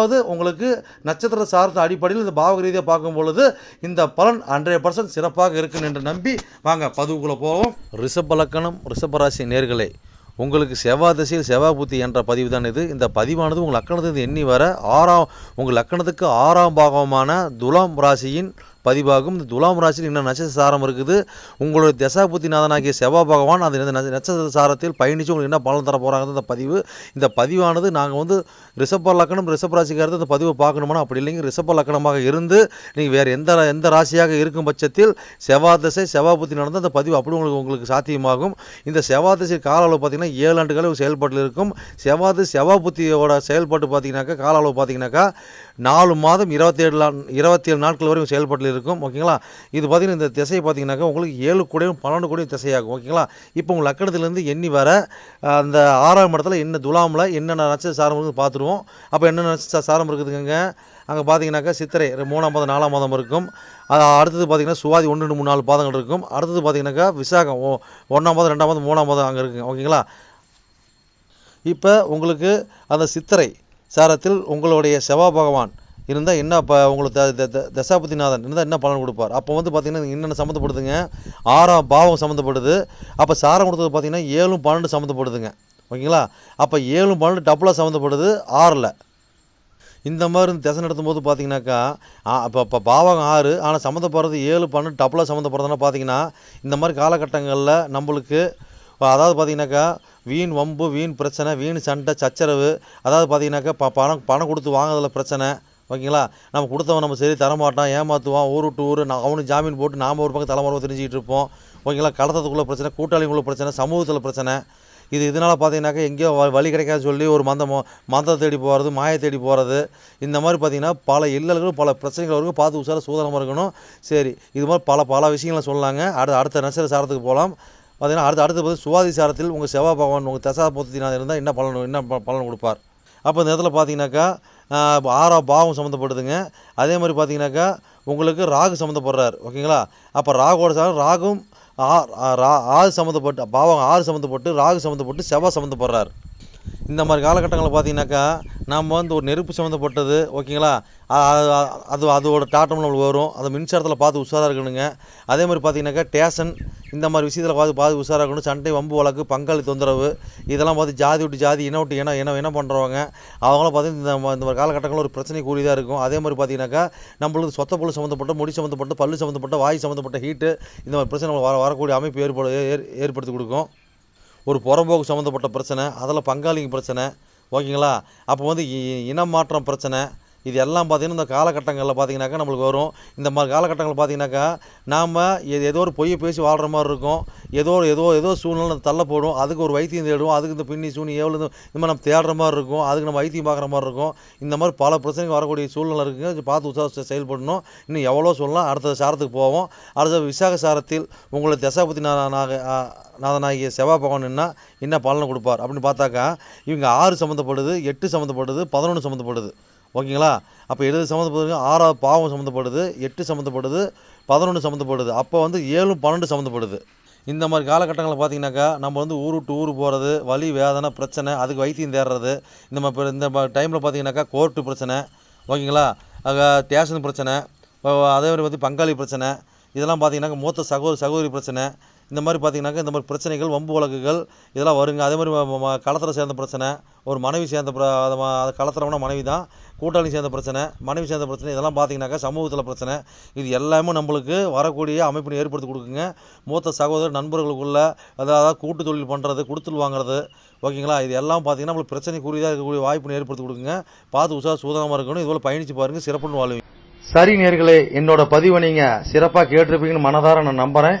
அதாவது உங்களுக்கு நட்சத்திர சார்ந்த அடிப்படையில் இந்த பாவக ரீதியாக பார்க்கும் பொழுது இந்த பலன் ஹண்ட்ரட் பர்சன்ட் சிறப்பாக இருக்குன்னு என்று நம்பி வாங்க பதிவுக்குள்ளே போவோம். ரிஷப லக்கணம் ரிஷபராசி நேர்களே உங்களுக்கு செவ்வாய் திசையில் செவ்வாய் புத்தி என்ற பதிவு தான் இது. இந்த பதிவானது உங்கள் லக்கணத்துக்கு எண்ணி வர ஆறாம் உங்கள் லக்கணத்துக்கு ஆறாம் பாகமான துலாம் ராசியின் பதிவாகும். இந்த துலாம் ராசியில் இன்னும் நட்சத்திர சாரம் இருக்குது? உங்களுடைய தசாபுத்திநாதனாகிய செவ்வாய் பகவான் அந்த நட்ச- நட்சத்திர சாரத்தில் பயணித்து உங்களுக்கு என்ன பலன் தர போகிறாங்க இந்த பதிவு. இந்த பதிவானது நாங்கள் வந்து ரிஷப லக்கணம் ரிஷப ராசிக்காரது இந்த பதிவை பார்க்கணுமானா அப்படி இல்லைங்க. ரிஷப லக்கணமாக இருந்து நீங்கள் வேறு எந்த எந்த ராசியாக இருக்கும் பட்சத்தில் செவ்வாதசை திசை செவ்வாய் புத்தி நடந்த அந்த பதிவு அப்படி உங்களுக்கு உங்களுக்கு சாத்தியமாகும். இந்த செவ்வாதசை திசை கால அளவு பார்த்தீங்கன்னா ஏழு ஆண்டுகள் செயல்பாட்டில் இருக்கும். செவ்வாய் திசை புத்தியோட செயல்பாட்டு பார்த்தீங்கன்னாக்கா கால அளவு பார்த்தீங்கன்னாக்கா நாலு மாதம் இருபத்தேழு இருபத்தி ஏழு நாட்கள் வரைக்கும் செயல்பாட்டில் இருக்கும் ஓகேங்களா? இது பார்த்தீங்கன்னா இந்த திசை பார்த்தீங்கன்னாக்கா உங்களுக்கு ஏழு கூடையும் பன்னெண்டு கூடையும் திசையாகும் ஓகேங்களா? இப்போ உங்கள் லக்கணத்துலேருந்து எண்ணி வர அந்த ஆறாம் இடத்துல என்ன துலாமில் என்னென்ன நட்சத்திர சாரம் இருக்குது பார்த்துருவோம். அப்போ என்னென்ன நட்சத்திர சாரம் இருக்குதுங்க அங்கே பார்த்தீங்கன்னாக்கா சித்திரை மூணாம் மாதம் நாலாம் மாதம் இருக்கும். அது அடுத்தது பார்த்தீங்கன்னா சுவாதி ஒன்று ரெண்டு மூணு நாலு பாதங்கள் இருக்கும். அடுத்தது பார்த்தீங்கன்னாக்கா விசாகம் ஓ ஒன்றாம் மாதம் ரெண்டாம் மாதம் மூணாம் மாதம் அங்கே இருக்குங்க ஓகேங்களா? இப்போ உங்களுக்கு அந்த சித்திரை சாரத்தில் உங்களுடைய செவ்வாய் பகவான் இருந்தால் என்ன இப்போ உங்களுக்கு த- தசாபதிநாதன் இருந்தால் என்ன பலன் கொடுப்பார்? அப்போ வந்து பார்த்தீங்கன்னா என்னென்ன சம்மந்தப்படுதுங்க? ஆறாம் பாவம் சம்மந்தப்படுது. அப்போ சாரம் கொடுத்தது பார்த்தீங்கன்னா ஏழும் பன்னெண்டு சம்மந்தப்படுதுங்க. ஓகேங்களா? அப்போ ஏழும் பன்னெண்டு டபுளாக சம்மந்தப்படுது ஆறில். இந்த மாதிரி இந்த திசை நடத்தும் போது பார்த்தீங்கன்னாக்கா இப்போ இப்போ பாவகம் ஆறு ஆனால் சம்மந்தப்படுறது ஏழு பன்னெண்டு டபுளாக சம்மந்தப்படுறதுனா பார்த்தீங்கன்னா இந்த மாதிரி காலகட்டங்களில் நம்மளுக்கு அதாவது பார்த்தீங்கன்னாக்கா வீண் வம்பு வீண் பிரச்சனை வீண் சண்டை சச்சரவு அதாவது பார்த்தீங்கன்னாக்கா ப பணம் பணம் கொடுத்து வாங்குறதுல பிரச்சனை ஓகேங்களா? நம்ம கொடுத்தவன் நம்ம சரி தரமாட்டான் ஏமாற்றுவான் ஊர் விட்டு ஊர். நான் அவனுக்கு ஜாமீன் போட்டு நாம் ஒரு பக்கம் தலைமுறை தெரிஞ்சுக்கிட்டு இருப்போம். ஓகேங்களா? கடத்தத்துக்குள்ள பிரச்சனை கூட்டாளிக்குள்ள பிரச்சனை சமூகத்தில் பிரச்சனை. இது இதனால் பார்த்தீங்கன்னாக்கா எங்கேயோ வ- வழி கிடைக்காது சொல்லி ஒரு மந்த மந்தத்தை தேடி போகிறது மாயை தேடி போகிறது இந்த மாதிரி பார்த்தீங்கன்னா பல இல்லல்களும் பல பிரச்சனைகள் இருக்கும் பார்த்து உசார சூதனமாக இருக்கணும் சரி இது மாதிரி பல பல விஷயங்களை சொல்லலாங்க அடுத்த அடுத்த நட்சத்திர சாரத்துக்கு போகலாம் பார்த்தீங்கன்னா அடுத்து அடுத்து பார்த்து சுவாதி சாரத்தில் உங்கள் செவ்வாய் பகவான் உங்கள் தசா பொத்தினாக இருந்தால் என்ன பலன் என்ன பலன் கொடுப்பார்? அப்போ இந்த இடத்துல பார்த்தீங்கன்னாக்கா ஆஹ், ஆறாம் பாவம் சம்மந்தப்படுதுங்க அதே மாதிரி பார்த்தீங்கன்னாக்கா உங்களுக்கு ராகு சம்மந்தப்படுறார் ஓகேங்களா? அப்போ ராகுவோட சார் ராகும் ஆ- ரா- ஆறு சம்மந்தப்பட்டு பாவம் ஆறு சம்மந்தப்பட்டு ராகு சம்மந்தப்பட்டு செவ்வாய் சம்மந்தப்படுறார் இந்த மாதிரி காலகட்டங்களில் பார்த்தீங்கன்னாக்கா நம்ம வந்து ஒரு நெருப்பு சம்மந்தப்பட்டது ஓகேங்களா? அது அதோட டாட்டம் நம்மளுக்கு வரும். அதை மின்சாரத்தில் பார்த்து உஷாராக இருக்கணுங்க. அதே மாதிரி பார்த்தீங்கன்னாக்கா டேஷன் இந்த மாதிரி விஷயத்தில் பார்த்து பார்த்து உஷாராக இருக்கணும். சண்டை வம்பு வழக்கு பங்காளி தொந்தரவு இதெல்லாம் பார்த்து ஜாதி விட்டு ஜாதி இனம் விட்டு இனம் இனம் என்ன பண்ணுறவங்க அவங்களாம் பார்த்தீங்கன்னா இந்த இந்த மாதிரி காலகட்டங்களில் ஒரு பிரச்சனை கூடியதாக இருக்கும். அதே மாதிரி பார்த்தீங்கன்னாக்கா நம்மளுக்கு சொத்த பொருள் சம்மந்தப்பட்ட முடி சம்மந்தப்பட்ட பல்லு சம்மந்தப்பட்ட வாய் சம்மந்தப்பட்ட ஹீட்டு இந்த மாதிரி பிரச்சனை வர வரக்கூடிய அமைப்பு ஏற்படு ஏற்படுத்தி கொடுக்கும். ஒரு புறம்போக்கு சம்மந்தப்பட்ட பிரச்சனை அதில் பங்காளிங்க பிரச்சனை ஓகேங்களா? அப்போ வந்து இனம் மாற்றம் பிரச்சனை இது எல்லாம் பார்த்தீங்கன்னா இந்த காலகட்டங்களில் பார்த்தீங்கன்னாக்கா நம்மளுக்கு வரும். இந்த மாதிரி காலகட்டங்கள் பார்த்தீங்கன்னாக்கா நாம் ஏதோ ஒரு பொய்யை பேசி வாழ்கிற மாதிரி இருக்கும். ஏதோ ஏதோ ஏதோ சூழ்நிலை தள்ளப்படும். அதுக்கு ஒரு வைத்தியம் தேடுவோம் அதுக்கு இந்த பின்னி சூனி எவ்வளோ இந்த மாதிரி நம்ம தேடுற மாதிரி இருக்கும். அதுக்கு நம்ம வைத்தியம் பார்க்குற மாதிரி இருக்கும். இந்த மாதிரி பல பிரச்சனைகள் வரக்கூடிய சூழ்நிலை இருக்குங்க. பார்த்து உற்சாக செயல்படணும். இன்னும் எவ்வளோ சொல்லலாம். அடுத்த சாரத்துக்கு போவோம். அடுத்த விசாக சாரத்தில் உங்களை தசாபதி நாதனாக நாதனாகிய செவ்வாய் பகவான் என்ன என்ன பலனை கொடுப்பார்? அப்படின்னு பார்த்தாக்கா இவங்க ஆறு சம்மந்தப்படுது எட்டு சம்மந்தப்படுது பதினொன்று சம்மந்தப்படுது ஓகேங்களா? அப்போ எழுது சம்மந்தப்படுது ஆறாவது பாவம் சம்மந்தப்படுது எட்டு சம்மந்தப்படுது பதினொன்று சம்மந்தப்படுது அப்போ வந்து ஏழும் பன்னெண்டு சம்மந்தப்படுது இந்த மாதிரி காலகட்டங்களில் பார்த்தீங்கன்னாக்கா நம்ம வந்து ஊர் விட்டு ஊர் போகிறது வலி வேதனை பிரச்சனை அதுக்கு வைத்தியம் தேடுறது இந்த மாதிரி இந்த டைமில் பார்த்தீங்கன்னாக்கா கோர்ட்டு பிரச்சனை ஓகேங்களா? ஸ்டேஷன் பிரச்சனை அதே மாதிரி வந்து பங்காளி பிரச்சனை இதெல்லாம் பார்த்தீங்கன்னாக்கா மூத்த சகோதரி சகோதரி பிரச்சனை இந்த மாதிரி பார்த்தீங்கன்னாக்கா இந்த மாதிரி பிரச்சனைகள் வம்பு வழக்குகள் இதெல்லாம் வருங்க. அதே மாதிரி களத்தில் சேர்ந்த பிரச்சனை ஒரு மனைவி சேர்ந்த பிர- அது களத்துறவனா மனைவி தான். கூட்டாளி சேர்ந்த பிரச்சனை மனைவி சேர்ந்த பிரச்சனை இதெல்லாம் பார்த்தீங்கன்னாக்கா சமூகத்தில் பிரச்சனை. இது எல்லாமே நம்மளுக்கு வரக்கூடிய அமைப்பினை ஏற்படுத்தி கொடுக்குங்க. மூத்த சகோதரர் நண்பர்களுக்குள்ள அதாவது கூட்டு தொழில் பண்ணுறது கொடுத்துல் வாங்குறது ஓகேங்களா? இது எல்லாம் பார்த்தீங்கன்னா நம்மளுக்கு பிரச்சனைக்குரியதாக இருக்கக்கூடிய வாய்ப்பினை ஏற்படுத்தி கொடுக்குங்க. பார்த்து உஷா சூதனமாக இருக்கணும். இதுபோல் பயணித்து பாருங்கள் சிறப்புன்னு வாழ்வீங்க. சரி நேர்களே என்னோட பதிவை நீங்கள் சிறப்பாக கேட்டிருப்பீங்கன்னு மனதார நான் நம்புகிறேன்